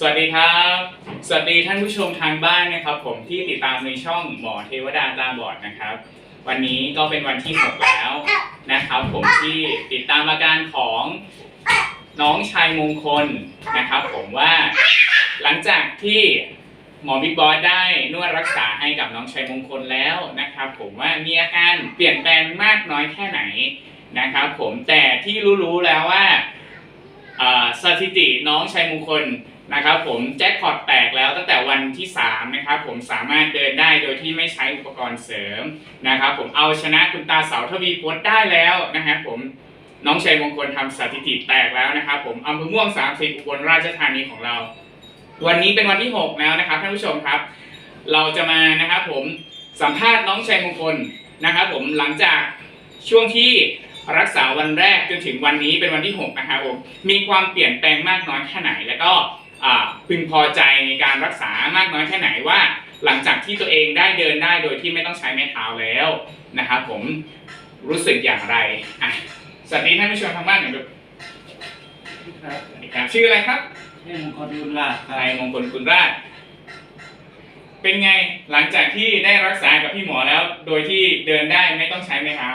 สวัสดีครับ สวัสดีท่านผู้ชมทางบ้านนะครับ ผมที่ติดตามในช่องหมอเทวดาตาบอดนะครับ วันนี้ก็เป็นวันที่ 6 แล้วนะครับ ผมที่ติดตามอาการของน้องชายมงคลนะครับ ผมว่าหลังจากที่หมอบิ๊กบอสได้นวดรักษาให้กับน้องชายมงคลแล้วนะครับ ผมว่ามีอาการเปลี่ยนแปลงมากน้อยแค่ไหนนะครับ ผมแต่ที่รู้ๆแล้วว่าสถิติน้องชัยมงคล นะครับผมแจ็คพอตแตกแล้วตั้งแต่วันที่3นะครับผมสามารถเดินได้โดยที่ไม่ใช้อุปกรณ์เสริมนะครับผมเอาชนะคุณตาเสาทวีพจน์ได้แล้วนะครับผมน้องชัยมงคลทำสถิติแตกแล้วนะครับผมอำเภอม่วง 30อุบลราชธานีของเรา วันนี้เป็นวันที่ 6 แล้วนะครับท่านผู้ชมครับ เราจะมานะครับผมสัมภาษณ์น้องชัยมงคลนะครับผมหลังจากช่วงที่รักษาวันแรกจนถึงวันนี้เป็นวันที่ 6 นะครับผมมีความเปลี่ยนแปลงมากน้อยแค่ไหนแล้วก็ พึงพอใจในการรักษามากน้อยแค่ไหนว่า หลังจากที่ตัวเองได้เดินได้โดยที่ไม่ต้องใช้ไม้เท้าแล้วนะครับผมรู้สึกอย่างไรอะสวัสดีท่านผู้ชมทางบ้านหน่อยดูครับสวัสดีครับชื่ออะไรครับนี่มงคลบุญลาภครันาบยมงคลคุณราช เป็นไงหลังจากที่ได้รักษากับพี่หมอแล้ว โดยที่เดินได้ไม่ต้องใช้ไม้เท้า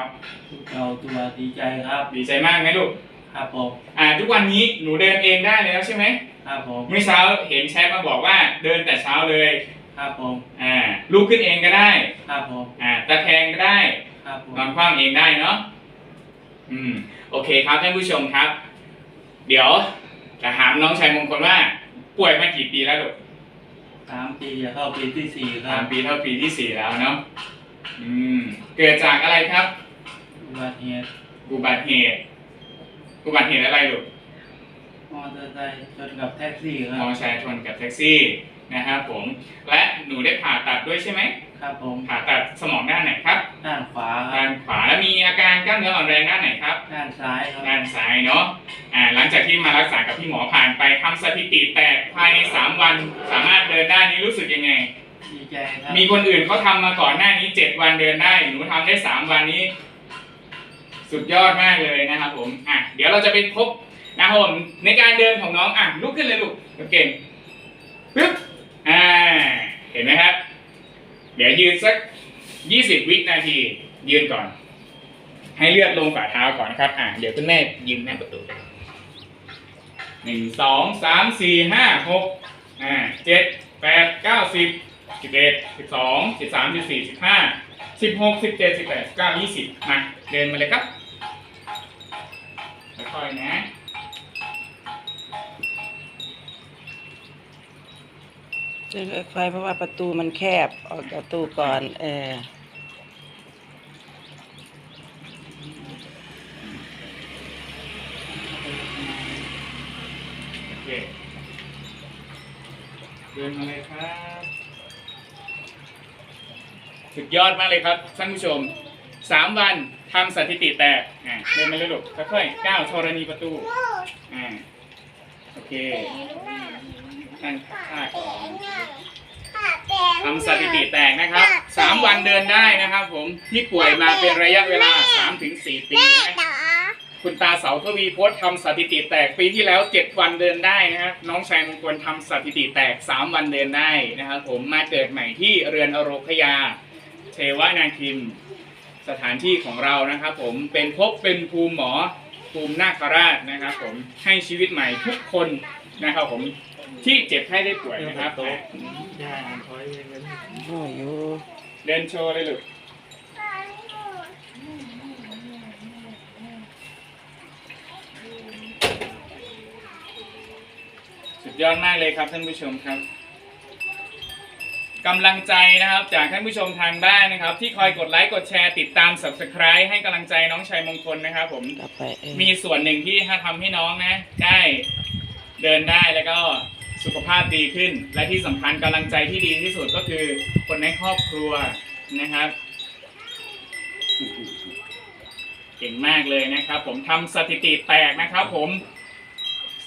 เราตัวดีใจครับ ดีใจมากไหมลูกครับผมอ่าทุกวันนี้หนูเดินเองได้แล้วใช่ไหม ครับผมเมื่อเช้าเห็นแชทมาบอกว่าเดินแต่เช้าเลยครับผมอ่าลุกขึ้นเองก็ได้ครับผมอ่าตะแคงก็ได้ครับผมนอนคว่ำเองได้เนาะอืมโอเคครับท่านผู้ชมครับ เดี๋ยวจะถามน้องชายมงคลว่า ป่วยมากี่ปีแล้วลูกสามปีจะเข้าปีที่สี่ครัสาบมปีเท่าปีที่สี่แล้วเนาะอืมเกิดจากอะไรครับ อุบัติเหตุอุบัติเหตุอุบัติเหตุอะไรลูก มอเตอร์ไซค์ชนกับแท็กซี่คมรัอบชายชนกับแท็กซี่นะครับผมและหนูได้ผ่าตัดด้วยใช่ไหมครับผมผ่าตัดสมองด้านไหนครับด้านขวาครัด้าบนขวาแล้วมีอาการกล้ามเนื้ออ่อนแรงด้านไหนครับ ด้านซ้ายครับด้านซ้ายเนาะอ่าหลังจากที่มารักษากับพี่หมอผ่านไปทำสถิติแตกภายใน 3 วัน สามารถเดินได้นี่รู้สึกยังไง ดีใจครับมีคนอื่นเขาทำมาก่อนหน้านี้ 7 วันเดินได้หนูทำได้ 3 วันนี้ สุดยอดมากเลยนะครับผมอะเดี๋ยวเราจะไปพบ นะครับผมในการเดินของน้องอะลุกขึ้นเลยลูกเก่งปึ๊บอ่าเห็นไหมครับ เดี๋ยวยืนสัก 20 วินาที ยืนก่อน ให้เลือดลงฝ่าเท้าก่อนนะครับ อะเดี๋ยวคุณแม่ยืนหน้าประตูหนึ่งสองสามสี่ห้าหกอ่าเจ็ดแปดเก้าสิบสิบเอ็ดสิบสองสิบสามสิบสี่สิบห้าสิบหกสิบเจ็ดสิบแปดสิบเก้ายี่สิบมาเดินมาเลยครับค่อยๆนะ เดินค่อยๆเพราะว่าประตูมันแคบออกจากประตูก่อน เออโอเคเดินมาเลยครับ สุดยอดมากเลยครับท่านผู้ชมสามวันทำสถิติแตกอ่าเดินมาเลยลูกค่อยๆก้าวธรณีประตูอ่าโอเค นั่งท่าก่อนทำสถิติแตกนะครับสามวันเดินได้นะครับ ผมที่ป่วยมาเป็นระยะเวลาสามถึงสี่ปีนะคุณตาเสาทวีโพสต์ทำสถิติแตกปีที่แล้วเจ็ดวันเดินได้นะครับน้องชายมงคลทำสถิติแตกสามวันเดินได้นะครับ ผมมาเกิดใหม่ที่เรือนอโรคยา เทวนาคิม สถานที่ของเรานะครับ ผมเป็นพบเป็นภูมิหมอภูมินาคราชนะครับ ผมให้ชีวิตใหม่ทุกคน นะครับผมที่เจ็บไข้ได้ป่วยนะครับอะย่าถอยไปกันโอ้ยอยู่เดินโชว์เลยลูกสุดยอดมากเลยครับท่านผู้ชมครับกำลังใจนะครับจากท่านผู้ชมทางบ้านนะครับ ที่คอยกดไลค์กดแชร์ติดตาม subscribe ให้กำลังใจน้องชัยมงคลนะครับผมกลับไปเออมีส่วนหนึ่งที่ถ้าทำให้น้องนะ ได้ เดินได้แล้วก็สุขภาพดีขึ้น และที่สำคัญกำลังใจที่ดีที่สุดก็คือคนในครอบครัวนะครับ เก่งมากเลยนะครับ ผมทำสถิติแตกนะครับ ผม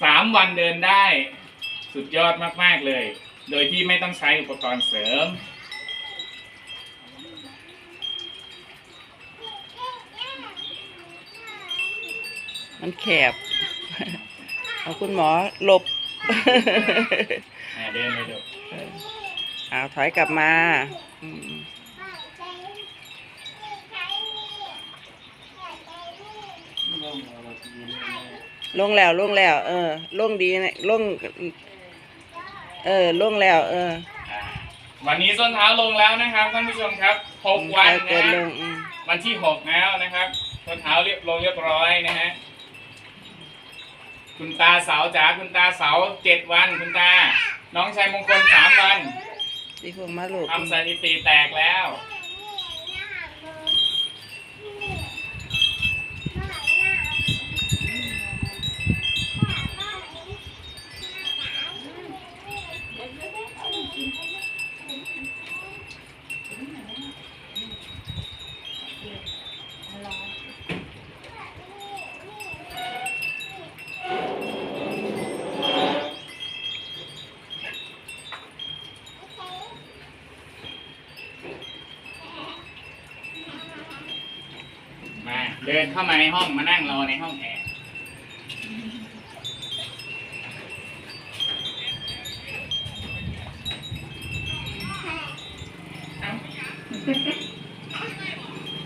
สามวันเดินได้สุดยอดมากๆเลย โดยที่ไม่ต้องใช้อุปกรณ์เสริมมันแคบ เอาคุณหมอหลบอ่าเดินเลยลูกเอาถอยกลับมาอืมลงแล้วลงแล้ว เออลงดีนะลงเออลงแล้ว เอออ่าวันนี้ส้นเท้าลงแล้วนะครับท่านผู้ชมครับหกวันเกินลนะงอืม วันที่หกแล้วนะครับส้นเท้าเรียบลงเรียบร้อยนะฮะ คุณตาเสาจ๋าคุณตาเสาเจ็ดวันคุณตา น้องชายมงคลสามวันที่พวกมาลูก ทำสถิติแตกแล้ว มา เดินเข้ามาในห้องมานั่งรอในห้องแอร์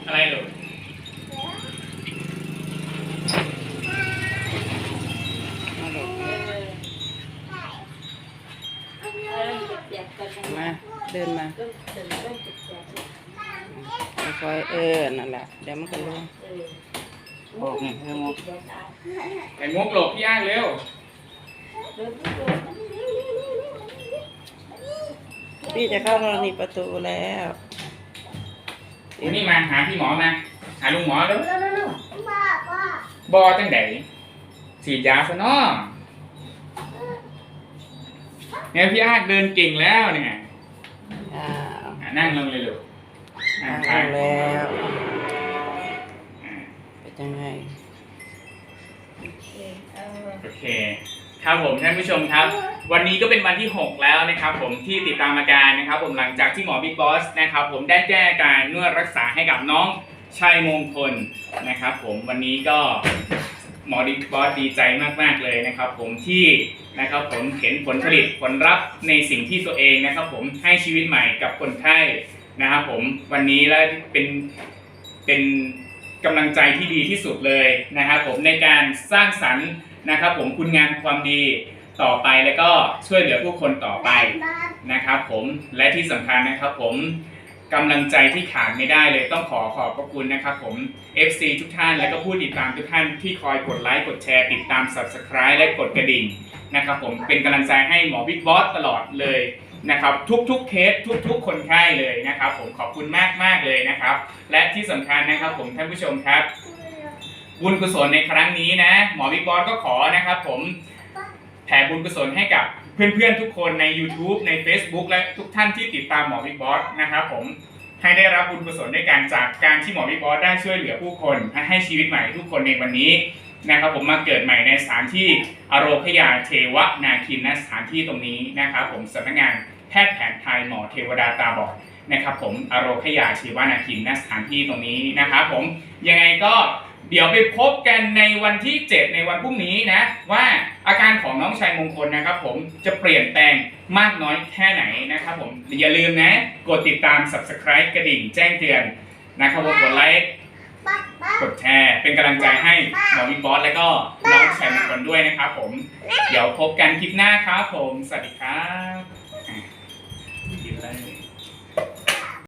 อะไรลูกมลูกมา เดินมา ค่อยๆเออ นั่นแหละ เดี๋ยวมันก็ลงบอกไงเรื่องมุกไอ้มุกหลบพี่อ้างเร็วพี่จะเข้าธรณีประตูแล้ววันนี้มาหาพี่หมอมา หาลุงหมอเร็วเร็วเร็วเร็วบอจังไดฉีดยาซะเนาะเนี่ยพี่อ้างเดินเก่งแล้วเนี่ยอ้าวอะนั่งลงเลยลูก นั่งลข้างแล้วอ่าเป็นยังไงโอเคครับผมท่านผู้ชมครับ วันนี้ก็เป็นวันที่ 6 แล้วนะครับ ผมที่ติดตามอาการนะครับ ผมหลังจากที่หมอบิ๊กบอสนะครับ ผมได้แก้อาการนวดรักษาให้กับน้องชัยมงคลนะครับ ผมวันนี้ก็หมอบิ๊กบอสดีใจมากๆเลยนะครับ ผมที่นะครับผมเห็นผลผลิตผลลัพธ์ในสิ่งที่ตัวเองนะครับ ผมให้ชีวิตใหม่กับคนไข้ นะครับผมวันนี้แล้วเป็นเป็นกำลังใจที่ดีที่สุดเลยนะครับผมในการสร้างสรรค์นะครับ ผมคุณงามความดีต่อไปแล้วก็ช่วยเหลือผู้คนต่อไปนะครับผมและที่สำคัญนะครับผมกำลังใจที่ขาดไม่ได้เลยต้องขอขอบพระคุณนะครับผม FC ทุกท่านและก็ผู้ติดตามทุกท่านที่คอยกดไลค์กดแชร์ ติดตาม Subscribe และกดกระดิ่งนะครับผมเป็นกำลังใจให้หมอบิ๊กบอสตลอดเลย นะครับทุกๆเคสทุก ๆ คนไข้เลยนะครับ ผมขอบคุณมากมากเลยนะครับ และที่สำคัญนะครับ ผมท่านผู้ชมครับ บุญกุศลในครั้งนี้นะ หมอบิ๊กบอสก็ขอนะครับ ผมแผ่บุญกุศลให้กับเพื่อนๆทุกคนใน YouTube ใน Facebook และทุกท่านที่ติดตามหมอบิ๊กบอสนะครับ ผมให้ได้รับบุญกุศลด้วยการจากการที่หมอบิ๊กบอสได้ช่วยเหลือผู้คนให้ชีวิตใหม่ทุกคนในวันนี้ นะครับผมมาเกิดใหม่ในสถานที่อโรคยาเทวนาคินณสถานที่ตรงนี้นะครับผมสำนักงานแพทย์แผนไทยหมอเทวดาตาบอดนะครับผมอโรคยาเทวนาคินณสถานที่ตรงนี้นะครับผมยังไงก็เดี๋ยวไปพบกันในวันที่ 7 ในวันพรุ่งนี้นะว่าอาการของน้องชายมงคลนะครับผมจะเปลี่ยนแปลงมากน้อยแค่ไหนนะครับผมอย่าลืมนะ กดติดตาม subscribe กระดิ่งแจ้งเตือนนะครับผมกดไลค์ กดแชร์ เป็นกำลังใจให้หมอวิบอสและก็น้องชายมงคนด้วยนะครับผม เดี๋ยวพบกันคลิปหน้าครับผม สวัสดีครับ